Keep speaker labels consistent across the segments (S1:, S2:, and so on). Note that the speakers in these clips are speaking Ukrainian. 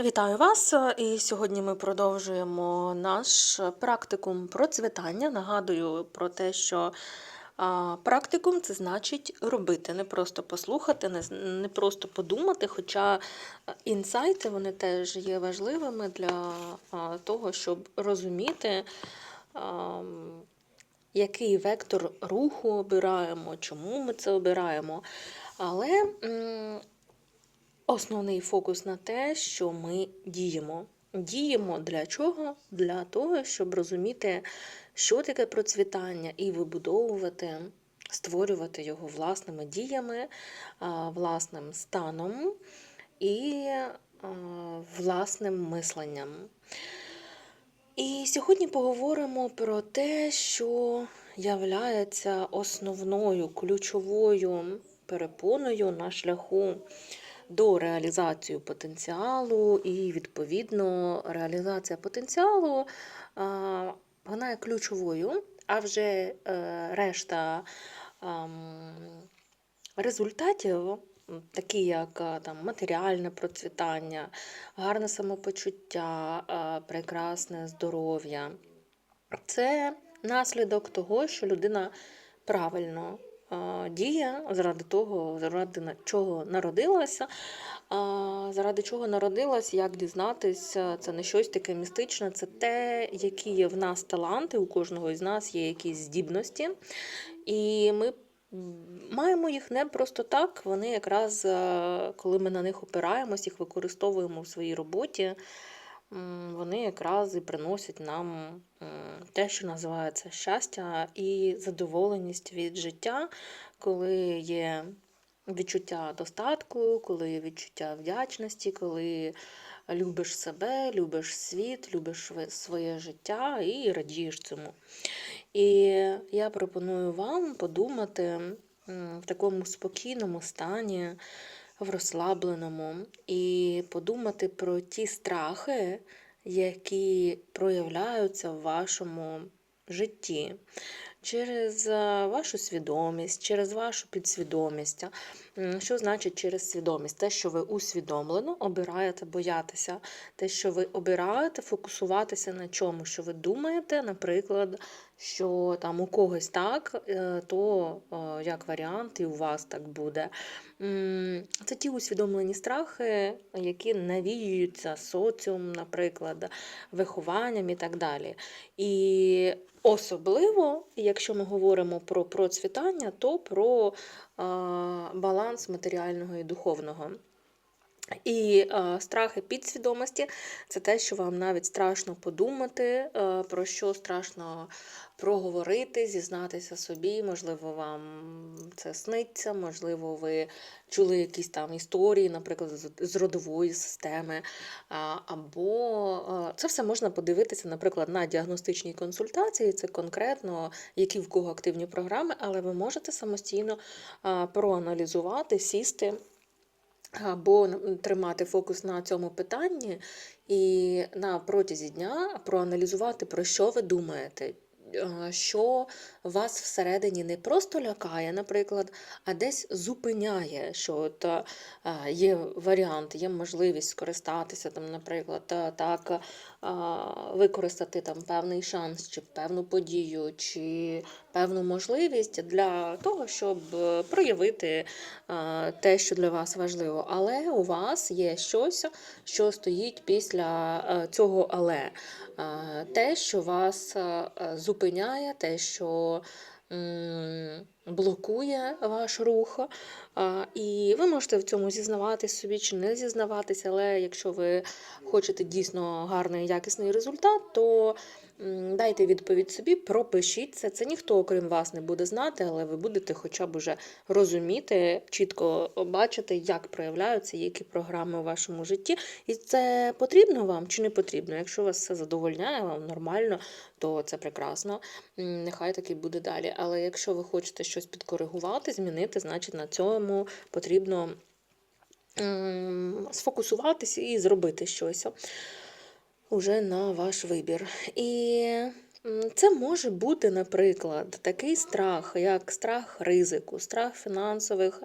S1: Вітаю вас! І сьогодні ми продовжуємо наш практикум процвітання. Нагадую про те, що практикум це значить робити, не просто послухати, не, просто подумати. Хоча інсайти вони теж є важливими для того, щоб розуміти. Який вектор руху обираємо, чому ми це обираємо. Але Основний фокус на те, що ми діємо. Діємо для чого? Для того, щоб розуміти, що таке процвітання, і вибудовувати, створювати його власними діями, власним станом і власним мисленням. І сьогодні поговоримо про те, що являється основною ключовою перепоною на шляху до реалізації потенціалу, і, відповідно, реалізація потенціалу вона є ключовою, а вже е, решта результатів, такі як там, матеріальне процвітання, гарне самопочуття, прекрасне здоров'я, це наслідок того, що людина правильно а, діє заради того, заради чого народилася. Заради чого народилась, як дізнатися, це не щось таке містичне, це те, які є в нас таланти, у кожного із нас є якісь здібності. І ми маємо їх не просто так. Вони якраз, е, коли ми на них опираємось, їх використовуємо в своїй роботі, вони якраз і приносять нам те, що називається щастя і задоволеність від життя, коли є відчуття достатку, коли є відчуття вдячності, коли любиш себе, любиш світ, любиш своє життя і радієш цьому. І я пропоную вам подумати в такому спокійному стані, в розслабленому, і подумати про ті страхи, які проявляються в вашому житті. Через е, вашу свідомість, через вашу підсвідомість. Що значить через свідомість? Те, що ви усвідомлено обираєте боятися, те, що ви обираєте фокусуватися на чому, що ви думаєте, наприклад, що там у когось так, е, то як варіант, і у вас так буде. Це ті усвідомлені страхи, які навіюються соціум, наприклад, вихованням і так далі. І особливо, якщо ми говоримо про процвітання, то про баланс матеріального і духовного. І е, страхи підсвідомості це те, що вам навіть страшно подумати, е, про що страшно проговорити, зізнатися собі. Можливо, вам це сниться, можливо, ви чули якісь там історії, наприклад, з- родової системи. Або е, це все можна подивитися, наприклад, на діагностичній консультації. Це конкретно, які в кого активні програми, але ви можете самостійно а, проаналізувати, сісти або тримати фокус на цьому питанні і на протязі дня проаналізувати, про що ви думаєте. Е, Що вас всередині не просто лякає, наприклад, а десь зупиняє, що от, е, є варіант, є можливість скористатися, там, наприклад, так, е, використати там певний шанс, чи певну подію, чи певну можливість для того, щоб проявити те, що для вас важливо. Але у вас є щось, що стоїть після цього але. Те, що вас зупиняє, те, що блокує ваш рух. І ви можете в цьому зізнаватись собі чи не зізнаватися, але якщо ви хочете дійсно гарний якісний результат, то дайте відповідь собі, пропишіть це. Це ніхто, окрім вас, не буде знати, але ви будете хоча б уже розуміти, чітко бачити, як проявляються які програми у вашому житті. І це потрібно вам чи не потрібно. Якщо вас все задовольняє, вам нормально, то це прекрасно. Нехай так і буде далі. Але якщо ви хочете щось підкоригувати, змінити, значить на цьому потрібно сфокусуватися і зробити щось уже на ваш вибір. І Це може бути, наприклад, такий страх, як страх ризику, страх фінансових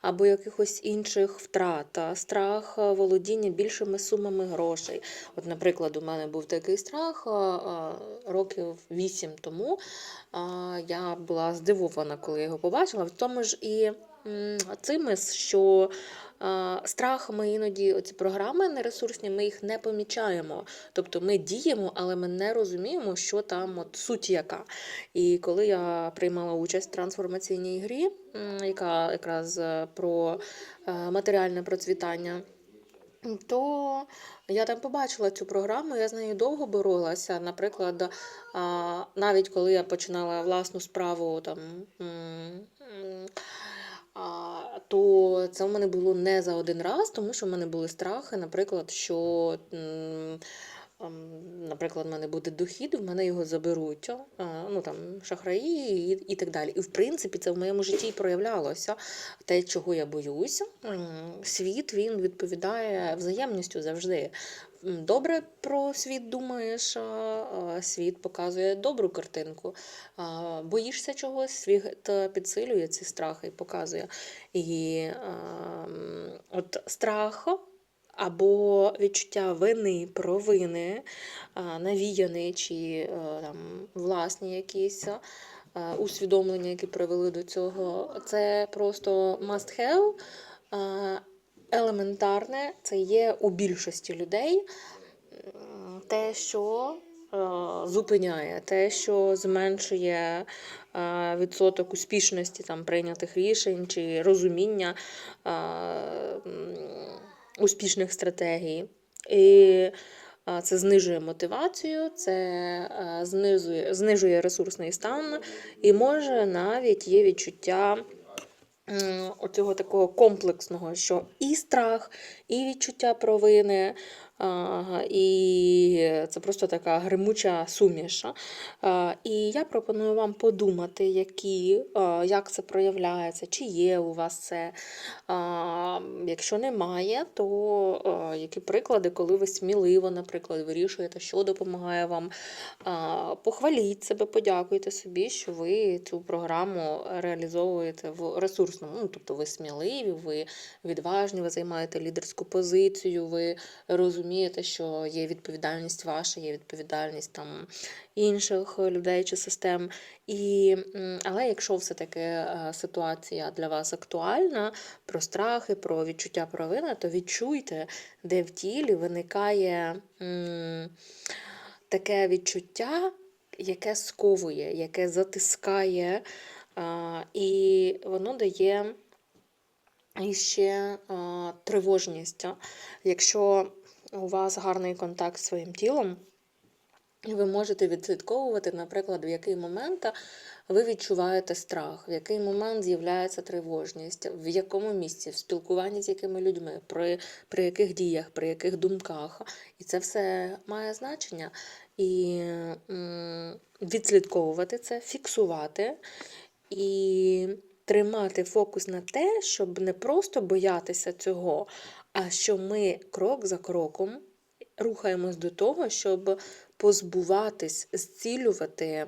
S1: або якихось інших втрат, страх володіння більшими сумами грошей. От, наприклад, у мене був такий страх років вісім тому. Я була здивована, коли я його побачила. В тому ж і м, цими, що страх ми іноді оці програми нересурсні, ми їх не помічаємо. Тобто ми діємо, але ми не розуміємо, що там от суть яка. І коли я приймала участь в трансформаційній грі, яка якраз е, про е, матеріальне процвітання. То я там побачила цю програму, я з нею довго боролася. Наприклад, навіть коли я починала власну справу, там, то це в мене було не за один раз, тому що в мене були страхи, наприклад, що. Ем, Наприклад, в мене буде дохід, в мене його заберуть, ну там шахраї і, так далі. І в принципі це в моєму житті і проявлялося. Те, чого я боюся, світ він відповідає взаємністю завжди. Добре про світ думаєш, світ показує добру картинку. Боїшся чогось, світ підсилює ці страхи і показує. І от страх або відчуття вини, провини, а, навіяні чи е, там, власні якісь е, усвідомлення, які привели до цього. Це просто must have. е, Елементарне, це є у більшості людей те, що е, зупиняє, те, що зменшує е, відсоток успішності там, прийнятих рішень чи розуміння е, успішних стратегій. І це знижує мотивацію, це знизує, знижує ресурсний стан, і може навіть є відчуття оцього такого комплексного, що і страх, і відчуття провини, і це просто така гримуча суміш. І я пропоную вам подумати, які, як це проявляється, чи є у вас це. Якщо немає, то які приклади, коли ви сміливо, наприклад, вирішуєте, що допомагає вам. Похваліть себе, подякуйте собі, що ви цю програму реалізовуєте в ресурсному. Ну, тобто ви сміливі, ви відважні, ви займаєте лідерську позицію, ви розумієте, що є відповідальність ваша, є відповідальність там інших людей чи систем. І, але якщо все-таки е, ситуація для вас актуальна, про страхи, про відчуття провини, то відчуйте, де в тілі виникає таке відчуття, яке сковує, яке затискає, і воно дає іще а, тривожність. Якщо у вас гарний контакт з своїм тілом, ви можете відслідковувати, наприклад, в який момент ви відчуваєте страх, в який момент з'являється тривожність, в якому місці, в спілкуванні з якими людьми, при, при яких діях, при яких думках. І це все має значення. І відслідковувати це, фіксувати і тримати фокус на те, щоб не просто боятися цього, що ми крок за кроком рухаємось до того, щоб позбуватись, зцілювати.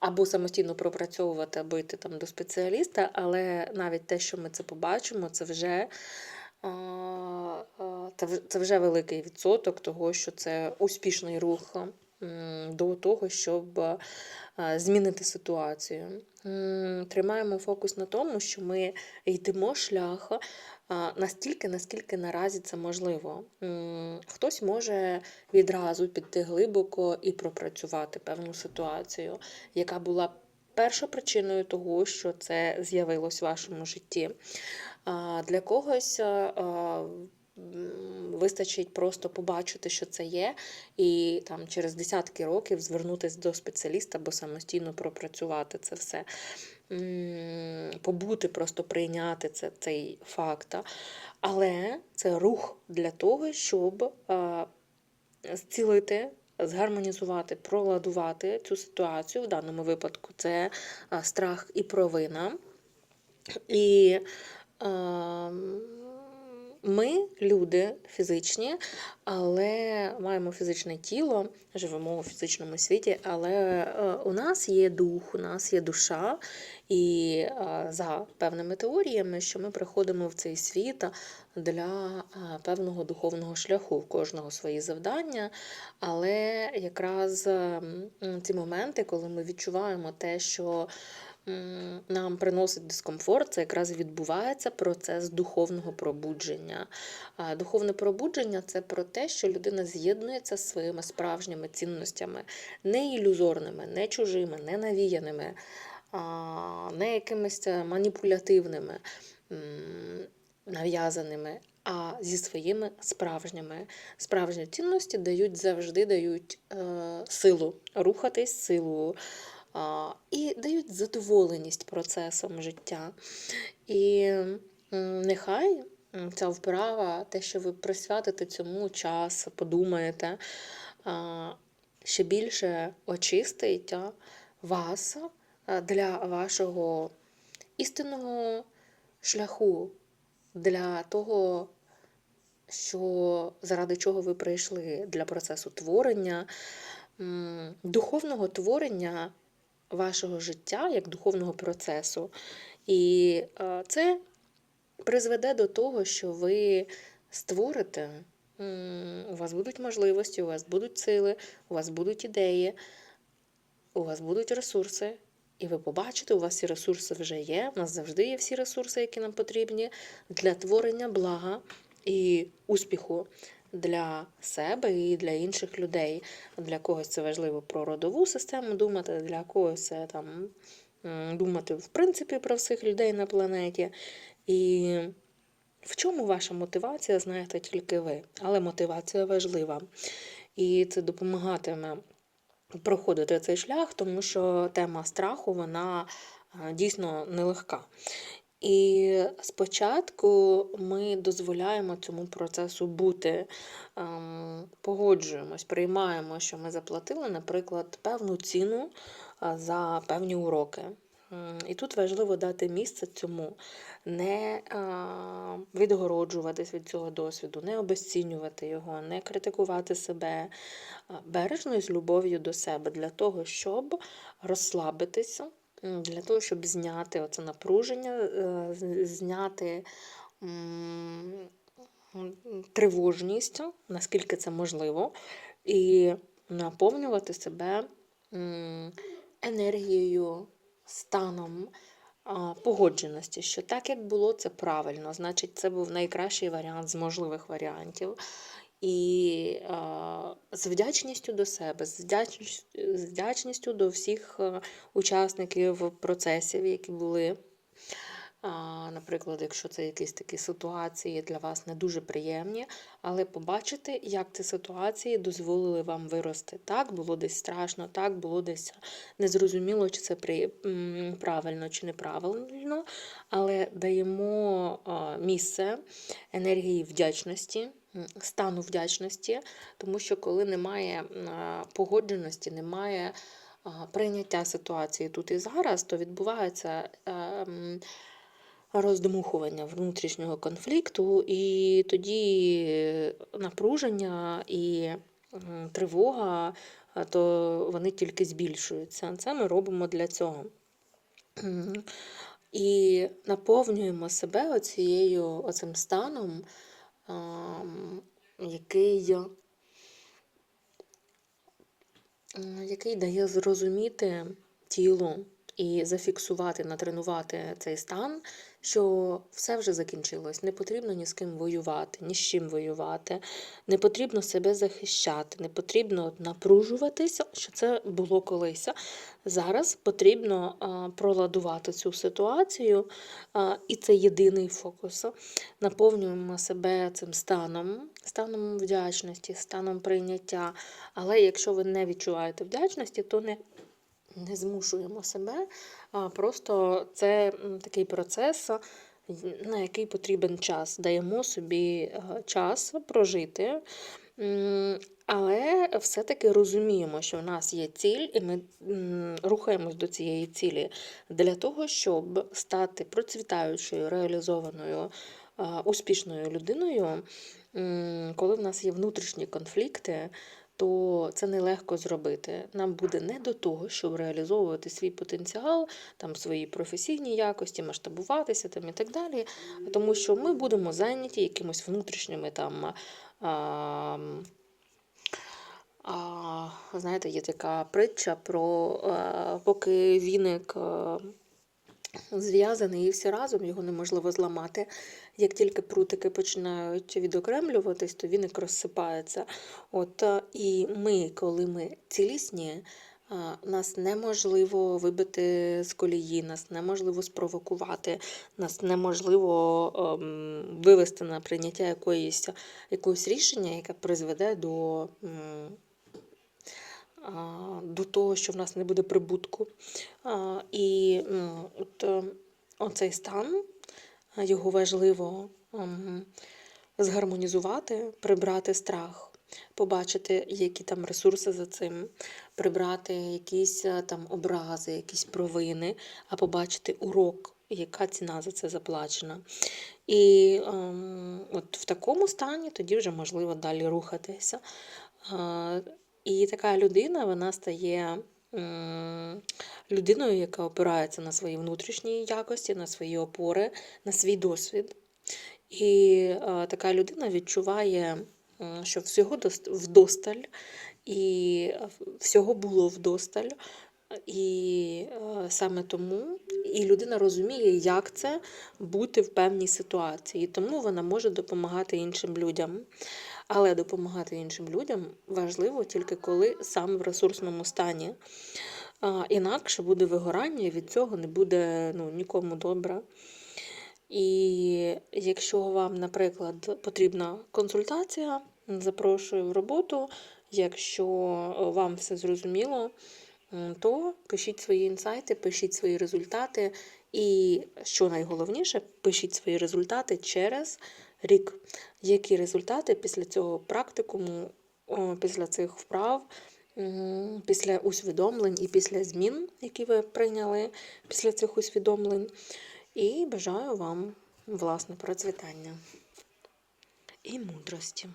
S1: Або самостійно пропрацьовувати, або йти там до спеціаліста, але навіть те, що ми це побачимо, це вже, а, а, це вже великий відсоток того, що це успішний рух до того, щоб змінити ситуацію. Тримаємо фокус на тому, що ми йдемо шлях а, настільки, наскільки наразі це можливо. Хтось може відразу піти глибоко і пропрацювати певну ситуацію, яка була першопричиною того, що це з'явилось в вашому житті. Для когось. Вистачить просто побачити, що це є, і там через десятки років звернутися до спеціаліста або самостійно пропрацювати це все. Побути, просто прийняти це, цей факт. Але це рух для того, щоб зцілити, згармонізувати, проладувати цю ситуацію. В даному випадку це страх і провина. І ем, ми, люди фізичні, але маємо фізичне тіло, живемо у фізичному світі, але е, у нас є дух, у нас є душа, і е, за певними теоріями, що ми приходимо в цей світ для е, певного духовного шляху, в кожного свої завдання. Але якраз ці моменти, коли ми відчуваємо те, що нам приносить дискомфорт, це якраз відбувається процес духовного пробудження. Духовне пробудження це про те, що людина з'єднується з своїми справжніми цінностями, не ілюзорними, не чужими, не навіяними, не якимись маніпулятивними, нав'язаними. А зі своїми справжніми справжні цінності дають завжди дають е, силу рухатись, силу і дають задоволеність процесом життя. І нехай ця вправа, те, що ви присвятите цьому час, подумаєте, ще більше очистить вас для вашого істинного шляху, для того, що заради чого ви прийшли для процесу творення, духовного творення вашого життя як духовного процесу. І е, це призведе до того, що ви створите, у вас будуть можливості, у вас будуть сили, у вас будуть ідеї, у вас будуть ресурси. І ви побачите, у вас ці ресурси вже є. У нас завжди є всі ресурси, які нам потрібні для творення блага і успіху для себе і для інших людей. Для когось це важливо про родову систему думати, для когось це там думати в принципі про всіх людей на планеті. І в чому ваша мотивація, знаєте тільки ви. Але мотивація важлива. І це допомагатиме проходити цей шлях, тому що тема страху вона е, дійсно нелегка. І спочатку ми дозволяємо цьому процесу бути, ем, погоджуємось, приймаємо, що ми заплатили, наприклад, певну ціну за певні уроки. І тут важливо дати місце цьому, не а, відгороджуватись від цього досвіду, не обесцінювати його, не критикувати себе, бережно і з любов'ю до себе для того, щоб розслабитися, для того, щоб зняти оце напруження, е, зняти тривожність, наскільки це можливо, і наповнювати себе енергією, станом погодженості, що так, як було, це правильно, значить, це був найкращий варіант з можливих варіантів. І з вдячністю до себе, з вдячністю, з вдячністю до всіх е, учасників процесів, які були. Наприклад, якщо це якісь такі ситуації для вас не дуже приємні, але побачити, як ці ситуації дозволили вам вирости. Так, було десь страшно, так, було десь незрозуміло, чи це при- правильно чи неправильно, але даємо місце енергії вдячності, стану вдячності, тому що коли немає погодженості, немає прийняття ситуації тут і зараз, то відбувається. е, роздмухування внутрішнього конфлікту, і тоді е, напруження і тривога, то вони тільки збільшуються. Це ми робимо для цього. І наповнюємо себе оцією, оцим станом, який, який дає зрозуміти тілу і зафіксувати, натренувати цей стан, що все вже закінчилось. Не потрібно ні з ким воювати, ні з чим воювати, не потрібно себе захищати, не потрібно напружуватися, що це було колись. Зараз потрібно проладувати цю ситуацію, і це єдиний фокус. Наповнюємо себе цим станом, станом вдячності, станом прийняття. Але якщо ви не відчуваєте вдячності, то не не змушуємо себе, а просто це такий процес, на який потрібен час. Даємо собі е, час прожити, але все-таки розуміємо, що в нас є ціль, і ми рухаємось до цієї цілі для того, щоб стати процвітаючою, реалізованою успішною людиною, коли в нас є внутрішні конфлікти, то це нелегко зробити. Нам буде не до того, щоб реалізовувати свій потенціал, там свої професійні якості, масштабуватися там і так далі. Тому що ми будемо зайняті якимось внутрішніми там. А, а, знаєте, є така притча про а, поки віник а, зв'язаний і всі разом його неможливо зламати. Як тільки прутики починають відокремлюватись, то віник розсипається. От, і ми, коли ми цілісні, нас неможливо вибити з колії, нас неможливо спровокувати, нас неможливо ем, вивести на прийняття якоїсь, якогось рішення, яке призведе до. м, а, до того, що в нас не буде прибутку. І от, е, оцей стан, його важливо згармонізувати, прибрати страх, побачити, які там ресурси за цим, прибрати якісь е, там образи, якісь провини, а побачити урок. Яка ціна за це заплачена? І ем, от в такому стані тоді вже можливо далі рухатися. І така людина вона стає людиною, яка опирається на свої внутрішні якості, на свої опори, на свій досвід. І е, така людина відчуває, що всього вдосталь, і е, всього було вдосталь. І е, саме тому і людина розуміє, як це бути в певній ситуації. Тому вона може допомагати іншим людям. Але допомагати іншим людям важливо тільки коли саме в ресурсному стані. А, інакше буде вигорання, і від цього не буде ну, нікому добре. І якщо вам, наприклад, потрібна консультація, запрошую в роботу. Якщо вам все зрозуміло, то пишіть свої інсайти, пишіть свої результати. І що найголовніше, пишіть свої результати через рік. Які результати після цього практикуму, після цих вправ, після усвідомлень і після змін, які ви прийняли після цих усвідомлень. І бажаю вам власне процвітання і мудрості.